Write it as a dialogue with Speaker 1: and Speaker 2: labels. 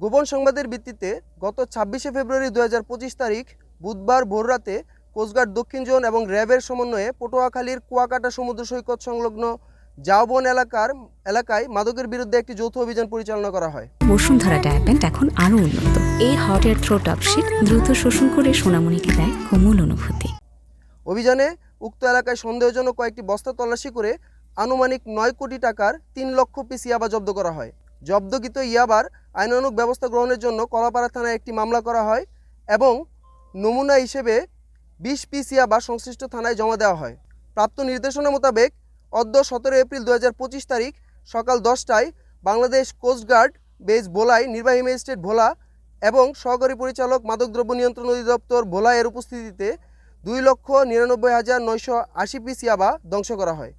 Speaker 1: গোপন সংবাদের ভিত্তিতে গত ছাব্বিশে ফেব্রুয়ারি দু হাজার পঁচিশ তারিখ বুধবার ভোররাতে কোস্টগার্ড দক্ষিণ জোন এবং র্যাবের সমন্বয়ে পটুয়াখালীর কুয়াকাটা সমুদ্র সৈকত সংলগ্ন জাওবন এলাকার এলাকায় মাদকের বিরুদ্ধে একটি যৌথ অভিযান পরিচালনা করা হয়।
Speaker 2: বসুন্ধরা ডায়াপ্যান্ট এখন আরও উন্নত। এই হট এয়ার থ্রো টপশিট দ্রুত শোষণ করে সোনামণিকে দেয় কোমল অনুভূতি।
Speaker 1: অভিযানে উক্ত এলাকায় সন্দেহজনক কয়েকটি বস্তা তল্লাশি করে আনুমানিক নয় কোটি টাকার তিন লক্ষ পিস ইয়াবা জব্দ করা হয়। জব্দকৃত ইয়াবার আইনানুগ ব্যবস্থা গ্রহণের জন্য কলাপাড়া থানায় একটি মামলা করা হয় এবং নমুনা হিসেবে বিশ পিসিয়া বা সংশ্লিষ্ট থানায় জমা দেওয়া হয়। প্রাপ্ত নির্দেশনা মোতাবেক অদ্য সতেরো এপ্রিল দু হাজার পঁচিশ তারিখ সকাল দশটায় বাংলাদেশ কোস্টগার্ড বেজ ভোলায় নির্বাহী ম্যাজিস্ট্রেট ভোলা এবং সহকারী পরিচালক মাদকদ্রব্য নিয়ন্ত্রণ অধিদপ্তর ভোলা এর উপস্থিতিতে দুই লক্ষ নিরানব্বই হাজার নয়শো আশি পিস ইয়াবা ধ্বংস করা হয়।